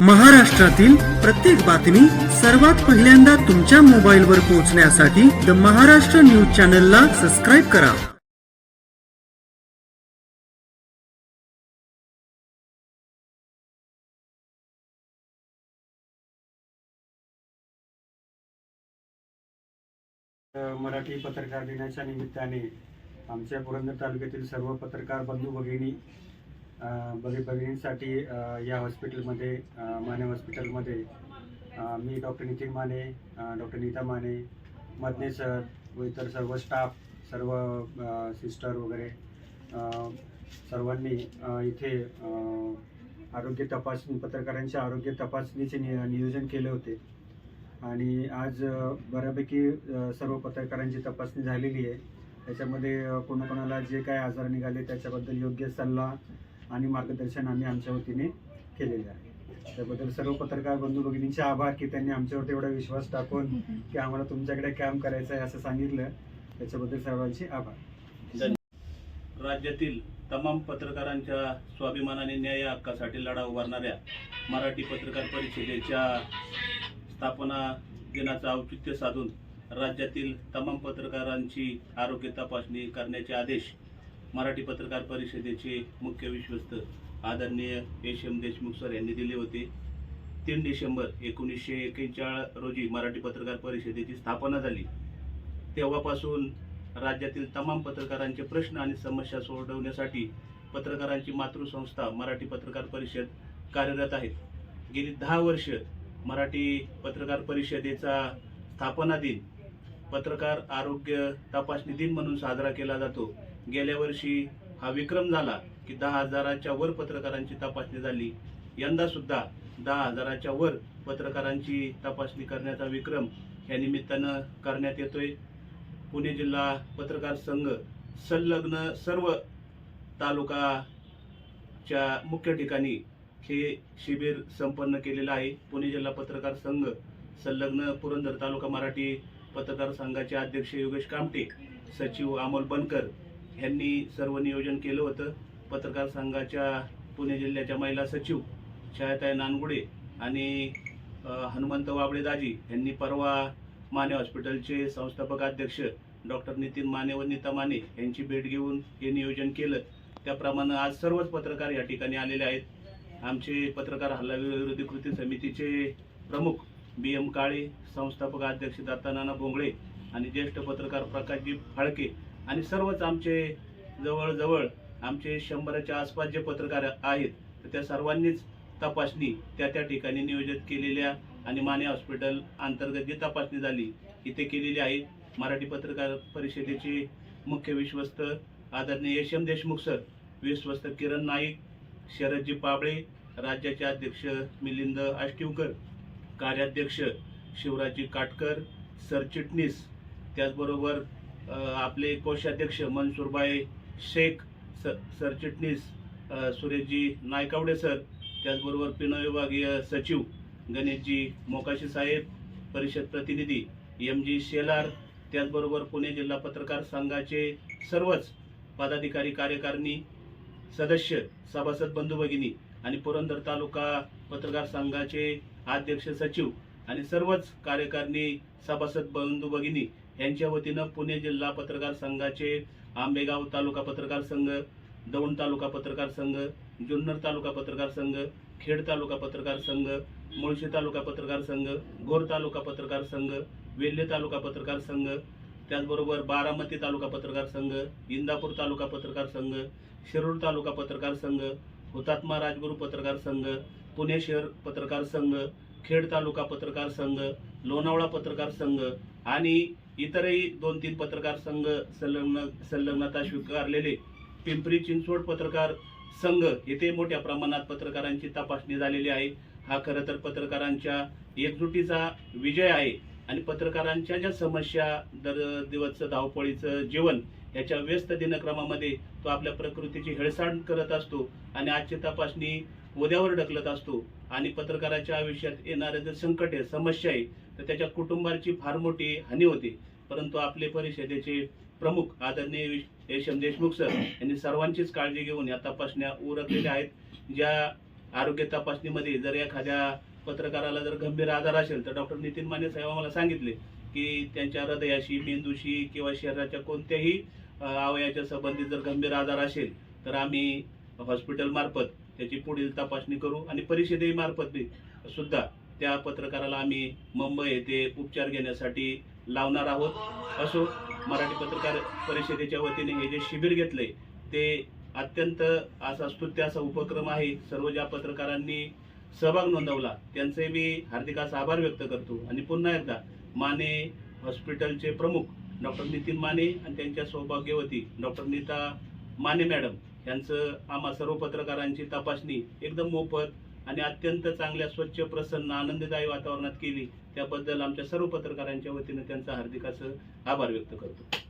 महाराष्ट्रातील प्रत्येक बातमी सर्वात पहिल्यांदा तुमच्या मोबाईलवर पोहोचण्यासाठी द महाराष्ट्र न्यूज चॅनलला सबस्क्राईब करा. मराठी पत्रकार दिनाच्या निमित्ताने आमच्या पुरंदर तालुक्यातील सर्व पत्रकार बंधू भगिनी बरी भगिनींसाठी या हॉस्पिटलमध्ये माने हॉस्पिटलमध्ये मी doctor Nitin Mane doctor Neeta Mane Madane sir व इतर सर्व स्टाफ सर्व सिस्टर वगैरे सर्वांनी इथे आरोग्य तपासणी पत्रकारांच्या आरोग्य तपासणीचे नि नियोजन केले होते. आणि आज बऱ्यापैकी सर्व पत्रकारांची तपासणी झालेली आहे. त्याच्यामध्ये कोणाकोणाला जे काय आजार निघाले त्याच्याबद्दल योग्य सल्ला आणि मार्गदर्शन आम्ही आमच्या वतीने केलेले आहे. त्याबद्दल सर्व पत्रकार बंधू भगिनींचे आभार की त्यांनी आमच्यावर तेवढा विश्वास टाकून की आम्हाला तुमच्याकडे काम करायचं आहे असं सांगितलं. त्याच्याबद्दल सर्वांचे आभार. राज्यातील तमाम पत्रकारांच्या स्वाभिमानाने न्याय हक्कासाठी लढा उभारणाऱ्या मराठी पत्रकार परिषदेच्या स्थापना दिनाचं औचित्य साधून राज्यातील तमाम पत्रकारांची आरोग्य तपासणी करण्याचे आदेश मराठी पत्रकार परिषदेचे मुख्य विश्वस्त आदरणीय एस एम देशमुख सर यांनी दिले होते. तीन डिसेंबर एकोणीसशे एक्केचाळीस रोजी मराठी पत्रकार परिषदेची स्थापना झाली. तेव्हापासून राज्यातील तमाम पत्रकारांचे प्रश्न आणि समस्या सोडवण्यासाठी पत्रकारांची मातृसंस्था मराठी पत्रकार परिषद कार्यरत आहे. गेली दहा वर्ष मराठी पत्रकार परिषदेचा स्थापना दिन पत्रकार आरोग्य तपासणी दिन म्हणून साजरा केला जातो. गेल्या वर्षी हा विक्रम झाला की दहा हजाराच्या वर पत्रकारांची तपासणी झाली. यंदा सुद्धा दहा हजाराच्या वर पत्रकारांची तपासणी करण्याचा विक्रम या निमित्तानं करण्यात येतोय. पुणे जिल्हा पत्रकार संघ संलग्न सर्व तालुकाच्या मुख्य ठिकाणी हे शिबिर संपन्न केलेलं आहे. पुणे जिल्हा पत्रकार संघ संलग्न पुरंदर तालुका मराठी पत्रकार संघाचे अध्यक्ष योगेश कामटे सचिव अमोल बनकर ह्यांनी सर्व नियोजन केलं होतं. पत्रकार संघाच्या पुणे जिल्ह्याच्या महिला सचिव छायाताई नानगुडे आणि हनुमंत वाबळे दाजी यांनी परवा माने हॉस्पिटलचे संस्थापक अध्यक्ष डॉक्टर नितीन माने व नीता माने यांची भेट घेऊन हे नियोजन केलं. त्याप्रमाणे आज सर्वच पत्रकार या ठिकाणी आलेले आहेत. आमचे पत्रकार हल्ला विरोधी कृती समितीचे प्रमुख बी एम काळे संस्थापक अध्यक्ष दत्तानाना भोंगळे आणि ज्येष्ठ पत्रकार प्रकाशजी फाळके आणि सर्वच आमचे जवळजवळ आमचे शंभराच्या आसपास जे पत्रकार आहेत तर त्या सर्वांनीच तपासणी त्या त्या ठिकाणी नियोजित केलेल्या आणि माने हॉस्पिटल अंतर्गत जी तपासणी झाली इथे केलेली आहे. मराठी पत्रकार परिषदेचे मुख्य विश्वस्त आदरणीय यश एम देशमुख सर विश्वस्त किरण नाईक शरदजी पाबळे राज्याचे अध्यक्ष मिलिंद आष्टीवकर कार्याध्यक्ष शिवराजी काटकर सरचिटणीस त्याचबरोबर आपले कोषाध्यक्ष मनसूरबाई शेख स सरचिटणीस सुरेशजी नायकावडे सर त्याचबरोबर पिन विभागीय सचिव गणेशजी मोकाशी साहेब परिषद प्रतिनिधी एम जी शेलार त्याचबरोबर पुणे जिल्हा पत्रकार संघाचे सर्वच पदाधिकारी कार्यकारिणी सदस्य सभासद बंधू भगिनी आणि पुरंदर तालुका पत्रकार संघाचे अध्यक्ष सचिव आणि सर्वच कार्यकारिणी सभासद बंधू भगिनी यांच्या वतीनं पुणे जिल्हा पत्रकार संघाचे आंबेगाव तालुका पत्रकार संघ दौंड तालुका पत्रकार संघ जुन्नर तालुका पत्रकार संघ खेड तालुका पत्रकार संघ मुळशी तालुका पत्रकार संघ घोर तालुका पत्रकार संघ वेल्हे तालुका पत्रकार संघ त्याचबरोबर बारामती तालुका पत्रकार संघ इंदापूर तालुका पत्रकार संघ शिरूर तालुका पत्रकार संघ हुतात्मा राजगुरू पत्रकार संघ पुणे शहर पत्रकार संघ खेड तालुका पत्रकार संघ लोणावळा पत्रकार संघ आणि इतरही दोन तीन पत्रकार संघ संलग्न संलग्नता स्वीकारलेले पिंपरी चिंचवड पत्रकार संघ येथे मोठ्या प्रमाणात पत्रकारांची तपासणी झालेली आहे. हा खरं तर पत्रकारांच्या एकजुटीचा विजय आहे आणि पत्रकारांच्या ज्या समस्या दर दिवसचं धावपळीचं जीवन याच्या व्यस्त दिनक्रमामध्ये तो आपल्या प्रकृतीची हेळसांड करत असतो आणि आजची तपासणी उद्यावर ढकलत असतो. आणि पत्रकाराच्या आयुष्यात येणारे जे संकट आहे समस्या आहे तर त्याच्या कुटुंबाची फार मोठी हानी होते. परंतु आपले परिषदेचे प्रमुख आदरणीय यशम देशमुख सर यांनी सर्वांचीच काळजी घेऊन या तपासण्या उरकलेल्या आहेत. ज्या आरोग्य तपासणीमध्ये जर एखाद्या पत्रकाराला जर गंभीर आजार असेल तर डॉक्टर नितीन माने साहेब आम्हाला सांगितले की त्यांच्या हृदयाशी मेंदूशी किंवा शरीराच्या कोणत्याही अवयाच्या अवयवाच्या संबंधित जर गंभीर आजार असेल तर आम्ही हॉस्पिटलमार्फत त्याची पुढील तपासणी करू आणि परिषदेही मार्फत बी सुद्धा त्या पत्रकाराला आम्ही मुंबई येथे उपचार घेण्यासाठी लावणार आहोत. असो मराठी पत्रकार परिषदेच्या वतीने हे जे शिबिर घेतले ते अत्यंत असा स्तुत्य असा उपक्रम आहे. सर्व ज्या पत्रकारांनी सहभाग नोंदवला त्यांचे मी हार्दिकास आभार व्यक्त करतो. आणि पुन्हा एकदा माने हॉस्पिटलचे प्रमुख डॉक्टर नितीन माने आणि त्यांच्या सौभाग्यवती डॉक्टर नीता माने मॅडम यांचं आम्हा सर्व पत्रकारांची तपासणी एकदम मोफत आणि अत्यंत चांगल्या स्वच्छ प्रसन्न आनंददायी वातावरणात केली. त्याबद्दल आमच्या सर्व पत्रकारांच्या वतीनं त्यांचा हार्दिक असं आभार व्यक्त करतो.